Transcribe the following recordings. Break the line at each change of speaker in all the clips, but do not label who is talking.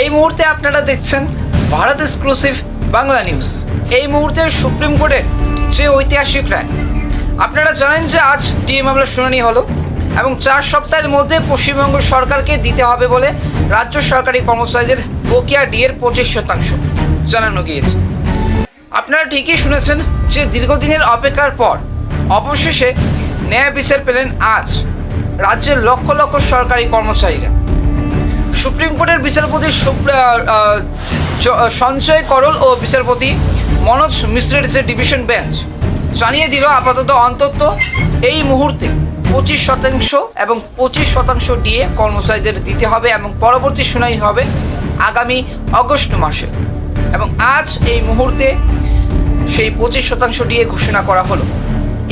এই মুহূর্তে আপনারা দেখছেন ভারত এক্সক্লুসিভ বাংলা নিউজ এই মুহূর্তে সুপ্রিম কোর্টের যে ঐতিহাসিক রায়, আপনারা জানেন যে আজ ডিএ মামলার শুনানি হলো এবং চার সপ্তাহের মধ্যে পশ্চিমবঙ্গ সরকারকে দিতে হবে বলে রাজ্য সরকারি কর্মচারীদের বকেয়া ডিএর পঁচিশ শতাংশ জানানো গিয়েছে। আপনারা ঠিকই শুনেছেন যে দীর্ঘদিনের অপেক্ষার পর অবশেষে ন্যায় বিচার পেলেন আজ রাজ্যের লক্ষ লক্ষ সরকারি কর্মচারীরা। সুপ্রিম কোর্টের বিচারপতি সঞ্জয় করল ও বিচারপতি মনোজ মিশ্রের যে ডিভিশন বেঞ্চ জানিয়ে দিল আপাতত অন্তত এই মুহূর্তে পঁচিশ শতাংশ এবং পঁচিশ শতাংশ ডিএ কর্মচারীদের দিতে হবে এবং পরবর্তী শুনানি হবে আগামী আগস্ট মাসে। এবং আজ এই মুহূর্তে সেই পঁচিশ শতাংশ ডিএ ঘোষণা করা হলো।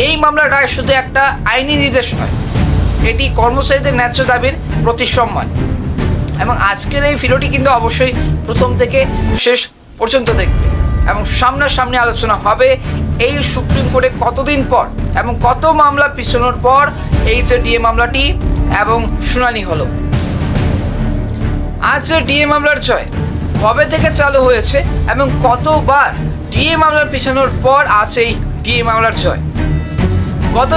এই মামলার রায় শুধু একটা আইনি নির্দেশ নয়, এটি কর্মচারীদের ন্যায্য দাবির প্রতি সম্মান এবং আজকের এই ভিডিওটি কিন্তু অবশ্যই প্রথম থেকে শেষ পর্যন্ত দেখবে। এবং সামনাসামনি আলোচনা হবে এই সুপ্রিম কোর্টে কতদিন পর এবং কত মামলা পিছনোর পর এই যে ডিএ মামলাটি এবং শুনানি হলো। আজ যে ডিএ মামলার জয় কবে থেকে চালু হয়েছে এবং কতবার ডিএ মামলার পিছানোর পর আজ এই ডিএ মামলার জয়? গত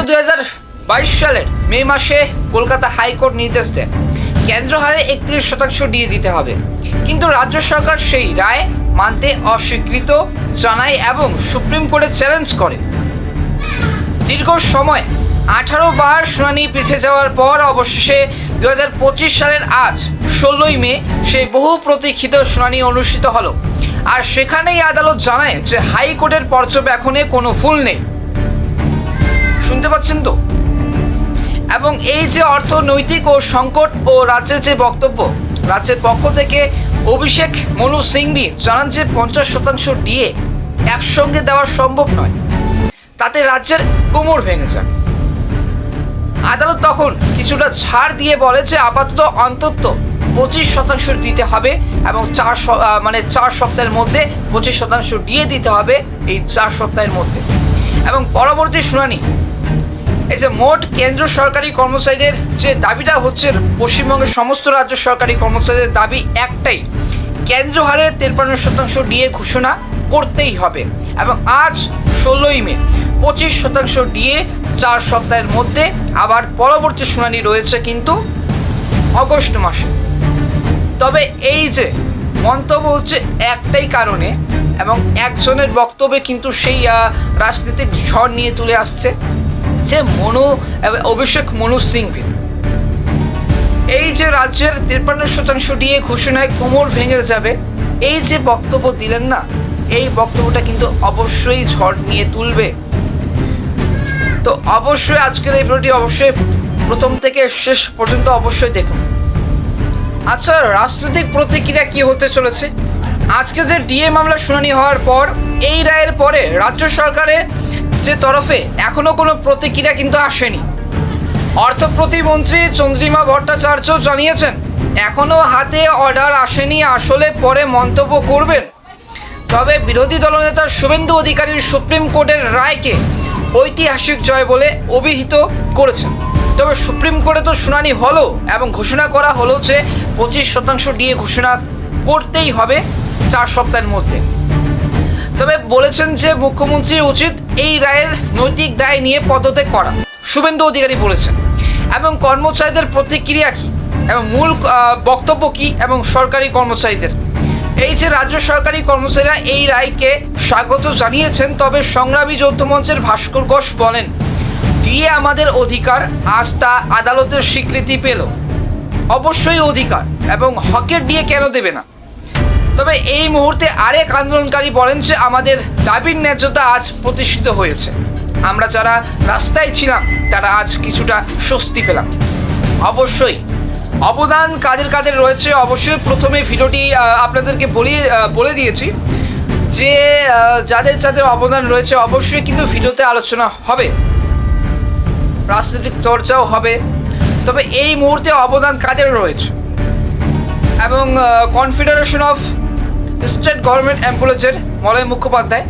বাইশ সালের মে মাসে কলকাতা হাইকোর্ট নির্দেশ দেয়। কেন্দ্র হারে একত্রিশ শতাংশ দিয়ে দিতে হবে। কিন্তু রাজ্য সরকার সেই রায় মানতে অস্বীকৃত জানায় এবং সুপ্রিম কোর্টে চ্যালেঞ্জ করে। দীর্ঘ সময় আঠারো বার শুনানি পিছিয়ে যাওয়ার পর অবশেষে দু হাজার পঁচিশ সালের আজ ষোলোই মে সেই বহু প্রতীক্ষিত শুনানি অনুষ্ঠিত হলো। আর সেখানেই আদালত জানায় যে হাইকোর্টের পর্যবেক্ষণে কোনো ভুল নেই। শুনতে পাচ্ছেন তো? এবং এই যে অর্থনৈতিক ও সংকট ও রাজ্যের যে বক্তব্য, রাজ্যের পক্ষ থেকে অভিষেক মনু সিংভি জানান যে পঞ্চাশ শতাংশ ডিএ একসঙ্গে দেওয়া সম্ভব নয়। তাতে রাজ্যের কোমর ভেঙে যায়। আদালত তখন কিছুটা ছাড় দিয়ে বলে যে আপাতত অন্তত পঁচিশ শতাংশ দিতে হবে এবং চার মানে চার সপ্তাহের মধ্যে পঁচিশ শতাংশ দিয়ে দিতে হবে এই চার সপ্তাহের মধ্যে। এবং পরবর্তী শুনানি এই যে মোট কেন্দ্র সরকারি কর্মচারীদের যে দাবিটা হচ্ছে, পশ্চিমবঙ্গের সমস্ত রাজ্য সরকারি কর্মচারীদের দাবি একটাই, কেন্দ্র হারে তেপ্পান্ন শতাংশ ডিএ ঘোষণা করতেই হবে। এবং আজ ষোলোই মে, পঁচিশ শতাংশ ডিএ চার সপ্তাহের মধ্যে আবার পরবর্তী শুনানি রয়েছে কিন্তু অগস্ট মাসে। তবে এই যে মন্তব্য হচ্ছে একটাই কারণে এবং একজনের বক্তব্যে কিন্তু সেই রাজনীতিক ঝড় নিয়ে তুলে আসছে। যে মনু, এবং, অভিষেক মনু সিংভি এই যে রাজ্যের তিপ্পান্ন শতাংশ দিয়ে ঘোষণায় কোমর ভেঙে যাবে, এই যে বক্তব্য দিলেন না, এই বক্তব্যটা কিন্তু অবশ্যই ঝড় নিয়ে তুলবে। তো অবশ্যই আজকের এই ভিডিওটি অবশ্যই প্রথম থেকে শেষ পর্যন্ত অবশ্যই দেখুন। আচ্ছা রাজনৈতিক প্রতিক্রিয়া কি হতে চলেছে? আজকে যে ডিএ মামলা শুনানি হওয়ার পর, এই রায়ের পরে রাজ্য সরকারের যে তরফে এখনও কোনো প্রতিক্রিয়া কিন্তু আসেনি। অর্থ প্রতিমন্ত্রী চন্দ্রিমা ভট্টাচার্য জানিয়েছেন, এখনও হাতে অর্ডার আসেনি, আসলে পরে মন্তব্য করবেন। তবে বিরোধী দলনেতা শুভেন্দু অধিকারীর সুপ্রিম কোর্টের রায়কে ঐতিহাসিক জয় বলে অভিহিত করেছেন। তবে সুপ্রিম কোর্টে তো শুনানি হলো এবং ঘোষণা করা হলো যে পঁচিশ শতাংশ দিয়ে ঘোষণা করতেই হবে চার সপ্তাহের মধ্যে। তবে বলেছেন যে মুখ্যমন্ত্রীর উচিত এই রায়ের নৈতিক দায় নিয়ে পদত্যাগ করা। শুভেন্দু অধিকারী বলেছেন। এবং কর্মচারীদের প্রতিক্রিয়া কী? এবং মূল বক্তব্য কী? এবং সরকারি কর্মচারীদের। এই যে রাজ্য সরকারি কর্মচারীরা এই রায়কে স্বাগত জানিয়েছেন, তবে সংগ্রামী যৌথ মঞ্চের ভাস্কর ঘোষ বলেন, দিয়ে আমাদের অধিকার, আজ তা আদালতের স্বীকৃতি পেল। অবশ্যই অধিকার, এবং হকের দিয়ে কেন দেবে না? তবে এই মুহূর্তে আরেক আন্দোলনকারী বলেন যে আমাদের দাবির ন্যায্যতা আজ প্রতিষ্ঠিত হয়েছে। আমরা যারা রাস্তায় ছিলাম, তারা আজ কিছুটা স্বস্তি পেলাম। অবশ্যই, অবদান কাদের কাদের রয়েছে অবশ্যই প্রথমে ভিডিওটি আপনাদেরকে বলিয়ে বলে দিয়েছি যে যাদের যাদের অবদান রয়েছে অবশ্যই কিন্তু ভিডিওতে আলোচনা হবে। রাজনৈতিক চর্চাও হবে। তবে এই মুহূর্তে অবদান কাদের রয়েছে? এবং কনফেডারেশন অফ স্টেট গভর্নমেন্ট এমপ্লয়েজের মলয় মুখোপাধ্যায়।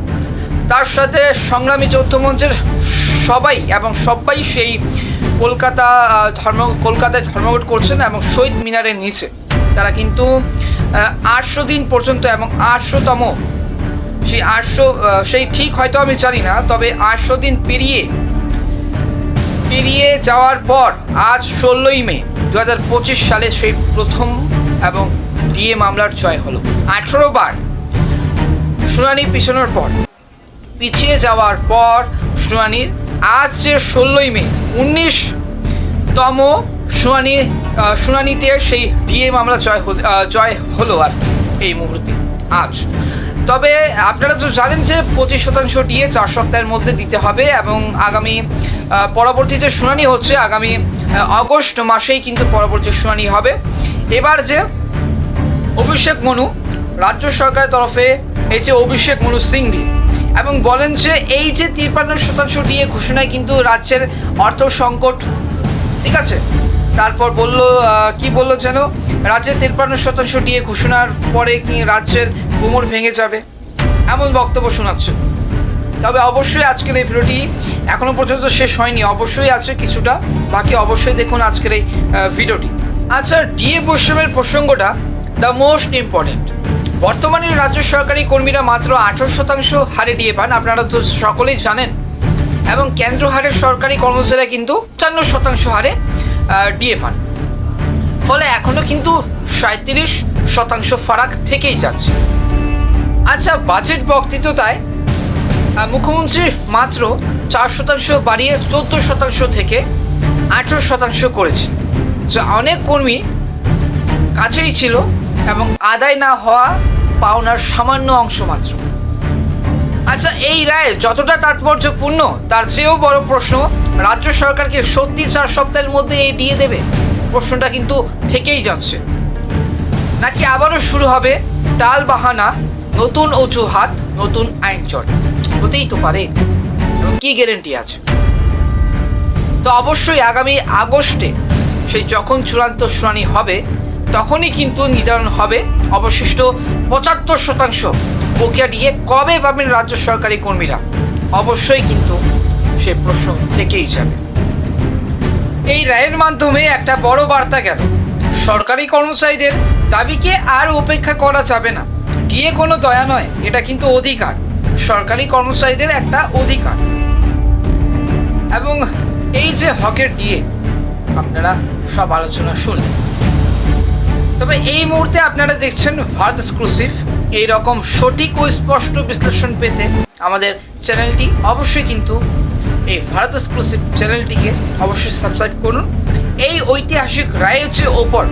তার সাথে সংগ্রামী যৌথ মঞ্চের সবাই এবং সবাই সেই কলকাতা ধর্ম, কলকাতায় ধর্মঘট করছেন এবং শহীদ মিনারের নিচে তারা কিন্তু আটশো দিন পর্যন্ত এবং আটশোতম, সেই আটশো সেই ঠিক হয়তো আমি জানি না, তবে আটশো দিন পেরিয়ে পেরিয়ে যাওয়ার পর আজ ষোলোই মে দু হাজার পঁচিশ সালে সেই প্রথম এবং ডিএ মামলার জয় হলো। আঠেরো বার শুনানি পিছনোর পর পিছিয়ে যাওয়ার পর শুনানির আজ যে ষোলোই মে উনিশতম শুনানি শুনানিতে সেই ডিএ মামলা জয় জয় হলো আর এই মুহূর্তে আজ। তবে আপনারা তো জানেন যে পঁচিশ শতাংশ ডিএ চার সপ্তাহের মধ্যে দিতে হবে এবং আগামী পরবর্তী যে শুনানি হচ্ছে আগামী আহ, আগস্ট মাসেই কিন্তু পরবর্তী শুনানি হবে। এবার যে অভিষেক মনু, রাজ্য সরকারের তরফে এই যে অভিষেক মনু সিংভি, এবং বলেন যে এই যে তিপ্পান্ন শতাংশ দিয়ে ঘোষণায় কিন্তু রাজ্যের অর্থ সংকট, ঠিক আছে? তারপর বলল কি বলল যেন? রাজ্যের তিপ্পান্ন শতাংশ দিয়ে ঘোষণার পরে কি রাজ্যের কোমর ভেঙে যাবে? এমন বক্তব্য শোনাচ্ছে। তবে অবশ্যই আজকের এই ভিডিওটি এখনও পর্যন্ত শেষ হয়নি, অবশ্যই আছে কিছুটা, বাকি অবশ্যই দেখুন আজকের এই ভিডিওটি। আচ্ছা ডিএ বৈষম্যের প্রসঙ্গটা দ্য মোস্ট ইম্পর্টেন্ট বর্তমানে রাজ্য সরকারি কর্মীরা মাত্র আঠারো শতাংশ হারে ডিএ পান। আপনারা তো সকলেই জানেন। এবং কেন্দ্র হারের সরকারি কর্মচারীরা কিন্তু পঞ্চান্ন শতাংশ হারে ডিএ পান। ফলে এখনও কিন্তু সাঁত্রিশ শতাংশ ফারাক থেকেই যাচ্ছে। আচ্ছা বাজেট বক্তৃতায় মুখ্যমন্ত্রী মাত্র চার শতাংশ বাড়িয়ে চোদ্দ শতাংশ থেকে আঠেরো শতাংশ করেছে যা অনেক কর্মী কাছেই ছিল। এবং আদায় না হওয়া পাওনার সামান্য অংশ মাত্র। আচ্ছা এই রায় যতটা তাৎপর্যপূর্ণ, তার চেয়েও বড় প্রশ্ন, রাজ্য সরকারকে সত্যি চার সপ্তাহের মধ্যে এই দিয়ে দেবে? প্রশ্নটা কিন্তু থেকেই যাচ্ছে। নাকি আবারও শুরু হবে টাল বাহানা, নতুন অজুহাত, নতুন আইন চট হতেই তো পারে। কি গ্যারেন্টি আছে? তো অবশ্যই আগামী আগস্টে সেই যখন চূড়ান্ত শুনানি হবে তখনই কিন্তু নির্ধারণ হবে। অবশিষ্ট পঁচাত্তর শতাংশ প্রক্রিয়া দিয়ে কবে পাবেন রাজ্য সরকারি কর্মীরা? অবশ্যই কিন্তু সে প্রশ্ন থেকেই যাবে। এই রায়ের মাধ্যমে একটা বড় বার্তা গেল। সরকারি কর্মচারীদের দাবিকে আর উপেক্ষা করা যাবে না। ডিএ কোনো দয়া নয়, এটা কিন্তু অধিকার। সরকারি কর্মচারীদের একটা অধিকার। এবং এই যে হকের ডিএ আপনারা সব আলোচনা শুনলেন। তবে এই মুহূর্তে আপনারা দেখছেন ভারত এক্সক্লুসিভ এই রকম সঠিক ও স্পষ্ট বিশ্লেষণ পেতে আমাদের চ্যানেলটি অবশ্যই কিন্তু এই ভারত এক্সক্লুসিভ চ্যানেলটিকে অবশ্যই সাবস্ক্রাইব করুন। এই ঐতিহাসিক রায়ের ওপর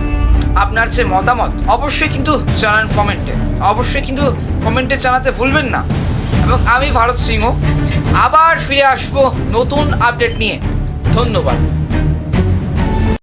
আপনার যে মতামত, অবশ্যই কিন্তু জানান কমেন্টে। অবশ্যই কিন্তু কমেন্টে জানাতে ভুলবেন না। এবং আমি ভারত সিংহ আবার ফিরে আসব নতুন আপডেট নিয়ে। ধন্যবাদ।